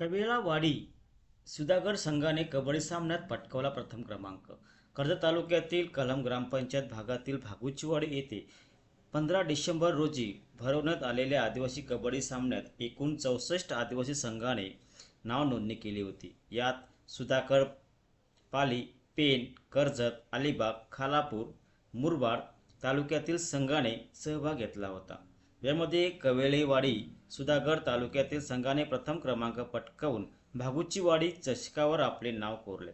कवेळावाडी सुधागड संघाने कबड्डी सामन्यात पटकावला प्रथम क्रमांक. कर्जत तालुक्यातील कलम ग्रामपंचायत भागातील भागुचीवाडी येथे पंधरा डिसेंबर रोजी भरवण्यात आलेल्या आदिवासी कबड्डी सामन्यात एकूण चौसष्ट आदिवासी संघाने नाव नोंदणी केली होती. यात सुधागड पाली पेन कर्जत अलिबाग खालापूर मुरबाड तालुक्यातील संघाने सहभाग घेतला होता. यामध्ये कवेळेवाडी सुधागड तालुक्यातील संघाने प्रथम क्रमांक पटकावून भागुचीवाडी चषकावर आपले नाव कोरले.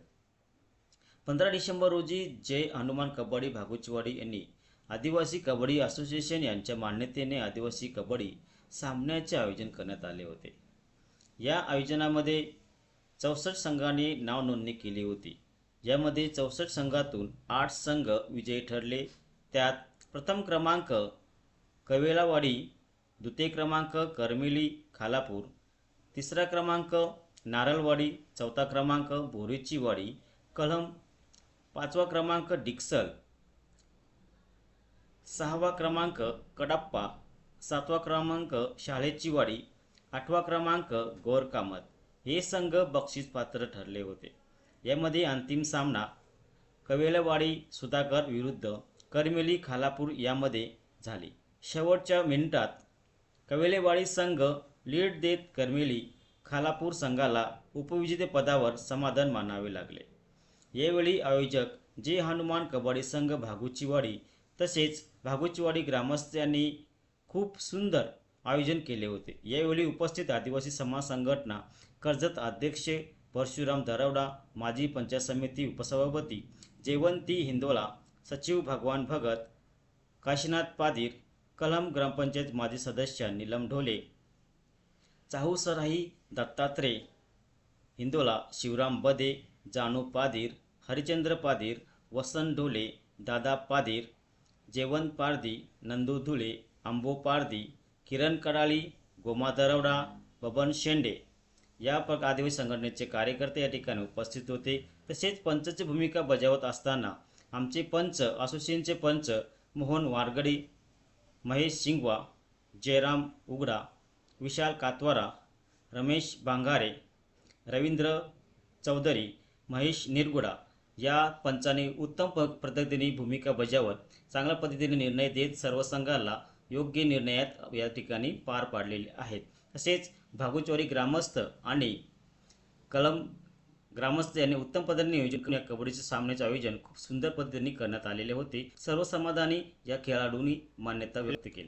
पंधरा डिसेंबर रोजी जय हनुमान कबड्डी भागुचीवाडी यांनी आदिवासी कबड्डी असोसिएशन यांच्या मान्यतेने आदिवासी कबड्डी सामन्याचे आयोजन करण्यात आले होते. या आयोजनामध्ये चौसष्ट संघांनी नाव नोंदणी केली होती. यामध्ये चौसष्ट संघातून आठ संघ विजयी ठरले. त्यात प्रथम क्रमांक कवेलावाडी द्वितीय क्रमांक करमिली खालापूर. तिसरा क्रमांक नारळवाडी चौथा क्रमांक बोरीचीवाडी कलम पाचवा क्रमांक डिक्सल. सहावा क्रमांक कडाप्पा सातवा क्रमांक शाळेची वाडी आठवा क्रमांक गोरकामत. हे संघ बक्षीस पात्र ठरले होते. यामध्ये अंतिम सामना कवेलवाडी सुधाकर विरुद्ध करमेली खालापूर यामध्ये झाली. शेवटच्या मिनिटात कवेलेवाडी संघ लीड देत करमेली खालापूर संघाला उपविजेतेपदावर समाधान मानावे लागले. यावेळी आयोजक जे हनुमान कबड्डी संघ भागुचीवाडी तसेच भागुचीवाडी ग्रामस्थांनी खूप सुंदर आयोजन केले होते. यावेळी उपस्थित आदिवासी समाज संघटना कर्जत अध्यक्ष परशुराम दरवडा माजी पंचायत समिती उपसभापती जयवंती हिंदोला सचिव भगवान भगत काशीनाथ पादीर कलम ग्रामपंचायत माजी सदस्य नीलम ढोले चाहूसराई दत्तात्रे हिंदोला शिवराम बदे जानू पादीर हरिचंद्र पादीर वसंत ढोले दादा पादीर जेवंत पारदी नंदू धुळे आंबो पारदी किरण कडाळी गोमा दरवडा बबन शेंडे या प आदिवासी संघटनेचे कार्यकर्ते या ठिकाणी उपस्थित होते. तसेच पंचची भूमिका बजावत असताना आमचे पंच असोसिएशनचे पंच मोहन वारगडी महेश शिंगवा जयराम उगडा विशाल कातवारा रमेश बांगारे रवींद्र चौधरी महेश निरगुडा या पंचाने उत्तम प पद्धतीने भूमिका बजावत चांगल्या पद्धतीने निर्णय देत सर्व संघाला योग्य निर्णयात या ठिकाणी पार पाडलेले आहेत. तसेच भागुचवाडी ग्रामस्थ आणि कलम ग्रामस्थ यांनी उत्तम पद्धतीने नियोजन करून या कबड्डीच्या सामन्याचे आयोजन खूप सुंदर पद्धतीने करण्यात आलेले होते. सर्व समाधानी या खेळाडूंनी मान्यता व्यक्त केली.